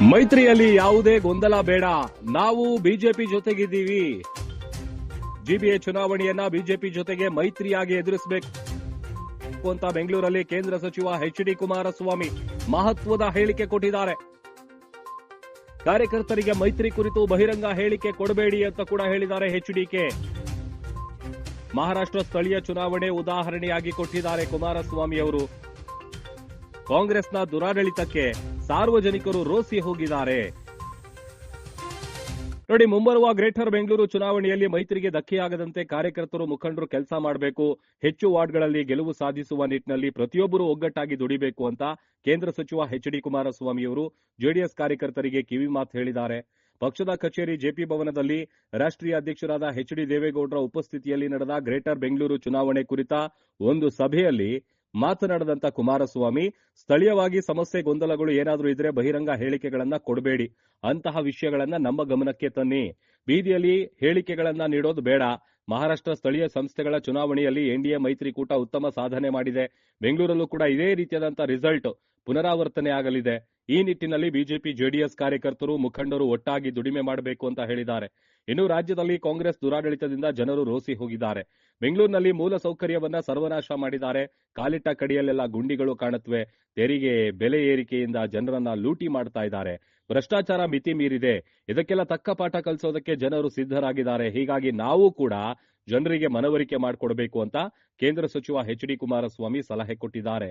ಮೈತ್ರಿಯಲ್ಲಿ ಯಾವುದೇ ಗೊಂದಲ ಬೇಡ. ನಾವು ಬಿಜೆಪಿ ಜೊತೆಗಿದ್ದೀವಿ. ಜಿಬಿಎ ಚುನಾವಣೆಯನ್ನ ಬಿಜೆಪಿ ಜೊತೆಗೆ ಮೈತ್ರಿಯಾಗಿ ಎದುರಿಸಬೇಕು ಅಂತ ಬೆಂಗಳೂರಲ್ಲಿ ಕೇಂದ್ರ ಸಚಿವ ಎಚ್ ಡಿ ಕುಮಾರಸ್ವಾಮಿ ಮಹತ್ವದ ಹೇಳಿಕೆ ಕೊಟ್ಟಿದ್ದಾರೆ. ಕಾರ್ಯಕರ್ತರಿಗೆ ಮೈತ್ರಿ ಕುರಿತು ಬಹಿರಂಗ ಹೇಳಿಕೆ ಕೊಡಬೇಡಿ ಅಂತ ಕೂಡ ಹೇಳಿದ್ದಾರೆ ಎಚ್ ಎಚ್ಡಿಕೆ ಮಹಾರಾಷ್ಟ್ರ ಸ್ಥಳೀಯ ಚುನಾವಣೆ ಉದಾಹರಣೆಯಾಗಿ ಕೊಟ್ಟಿದ್ದಾರೆ ಕುಮಾರಸ್ವಾಮಿ ಅವರು. ಕಾಂಗ್ರೆಸ್ನ ದುರಾಡಳಿತಕ್ಕೆ ಸಾರ್ವಜನಿಕರು ರೋಸಿ ಹೋಗಿದ್ದಾರೆ. ನೋಡಿ, ಮುಂಬರುವ ಗ್ರೇಟರ್ ಬೆಂಗಳೂರು ಚುನಾವಣೆಯಲ್ಲಿ ಮೈತ್ರಿಗೆ ಧಕ್ಕೆಯಾಗದಂತೆ ಕಾರ್ಯಕರ್ತರು ಮುಖಂಡರು ಕೆಲಸ ಮಾಡಬೇಕು. ಹೆಚ್ಚು ವಾರ್ಡ್ಗಳಲ್ಲಿ ಗೆಲುವು ಸಾಧಿಸುವ ನಿಟ್ಟಿನಲ್ಲಿ ಪ್ರತಿಯೊಬ್ಬರು ಒಗ್ಗಟ್ಟಾಗಿ ದುಡಿಬೇಕು ಅಂತ ಕೇಂದ್ರ ಸಚಿವ ಎಚ್ ಡಿ ಕುಮಾರಸ್ವಾಮಿ ಅವರು ಜೆಡಿಎಸ್ ಕಾರ್ಯಕರ್ತರಿಗೆ ಕಿವಿ ಮಾತು ಹೇಳಿದ್ದಾರೆ. ಪಕ್ಷದ ಕಚೇರಿ ಜೆಪಿ ಭವನದಲ್ಲಿ ರಾಷ್ಟ್ರೀಯ ಅಧ್ಯಕ್ಷರಾದ ಎಚ್ ಡಿ ದೇವೇಗೌಡರ ಉಪಸ್ಥಿತಿಯಲ್ಲಿ ನಡೆದ ಗ್ರೇಟರ್ ಬೆಂಗಳೂರು ಚುನಾವಣೆ ಕುರಿತ ಒಂದು ಸಭೆಯಲ್ಲಿ ಮಾತನಾಡಿದಂತ ಕುಮಾರಸ್ವಾಮಿ, ಸ್ಥಳೀಯವಾಗಿ ಸಮಸ್ಯೆ ಗೊಂದಲಗಳು ಏನಾದರೂ ಇದ್ರೆ ಬಹಿರಂಗ ಹೇಳಿಕೆಗಳನ್ನ ಕೊಡಬೇಡಿ. ಅಂತಹ ವಿಷಯಗಳನ್ನ ನಮ್ಮ ಗಮನಕ್ಕೆ ತನ್ನಿ. ಬೀದಿಯಲ್ಲಿ ಹೇಳಿಕೆಗಳನ್ನ ನೀಡೋದು ಬೇಡ. ಮಹಾರಾಷ್ಟ್ರ ಸ್ಥಳೀಯ ಸಂಸ್ಥೆಗಳ ಚುನಾವಣೆಯಲ್ಲಿ ಎನ್ಡಿಎ ಮೈತ್ರಿಕೂಟ ಉತ್ತಮ ಸಾಧನೆ ಮಾಡಿದೆ. ಬೆಂಗಳೂರಲ್ಲೂ ಕೂಡ ಇದೇ ರೀತಿಯಾದಂತಹ ರಿಸಲ್ಟ್ ಪುನರಾವರ್ತನೆ ಆಗಲಿದೆ. ಈ ನಿಟ್ಟಿನಲ್ಲಿ ಬಿಜೆಪಿ, ಜೆಡಿಎಸ್ ಕಾರ್ಯಕರ್ತರು, ಮುಖಂಡರು ಒಟ್ಟಾಗಿ ದುಡಿಮೆ ಮಾಡಬೇಕು ಅಂತ ಹೇಳಿದ್ದಾರೆ. ಇನ್ನು ರಾಜ್ಯದಲ್ಲಿ ಕಾಂಗ್ರೆಸ್ ದುರಾಡಳಿತದಿಂದ ಜನರು ರೋಸಿ ಹೋಗಿದ್ದಾರೆ. ಬೆಂಗಳೂರಿನಲ್ಲಿ ಮೂಲ ಸೌಕರ್ಯವನ್ನ ಸರ್ವನಾಶ ಮಾಡಿದ್ದಾರೆ. ಕಾಲಿಟ್ಟ ಕಡಿಯಲ್ಲೆಲ್ಲ ಗುಂಡಿಗಳು ಕಾಣುತ್ತವೆ. ತೆರಿಗೆ, ಬೆಲೆ ಏರಿಕೆಯಿಂದ ಜನರನ್ನ ಲೂಟಿ ಮಾಡ್ತಾ ಇದ್ದಾರೆ. ಭ್ರಷ್ಟಾಚಾರ ಮಿತಿ ಮೀರಿದೆ. ಇದಕ್ಕೆಲ್ಲ ತಕ್ಕ ಪಾಠ ಕಲಿಸೋದಕ್ಕೆ ಜನರು ಸಿದ್ಧರಾಗಿದ್ದಾರೆ. ಹೀಗಾಗಿ ನಾವು ಕೂಡ ಜನರಿಗೆ ಮನವರಿಕೆ ಮಾಡಿಕೊಡಬೇಕು ಅಂತ ಕೇಂದ್ರ ಸಚಿವ ಎಚ್ ಡಿ ಕುಮಾರಸ್ವಾಮಿ ಸಲಹೆ ಕೊಟ್ಟಿದ್ದಾರೆ.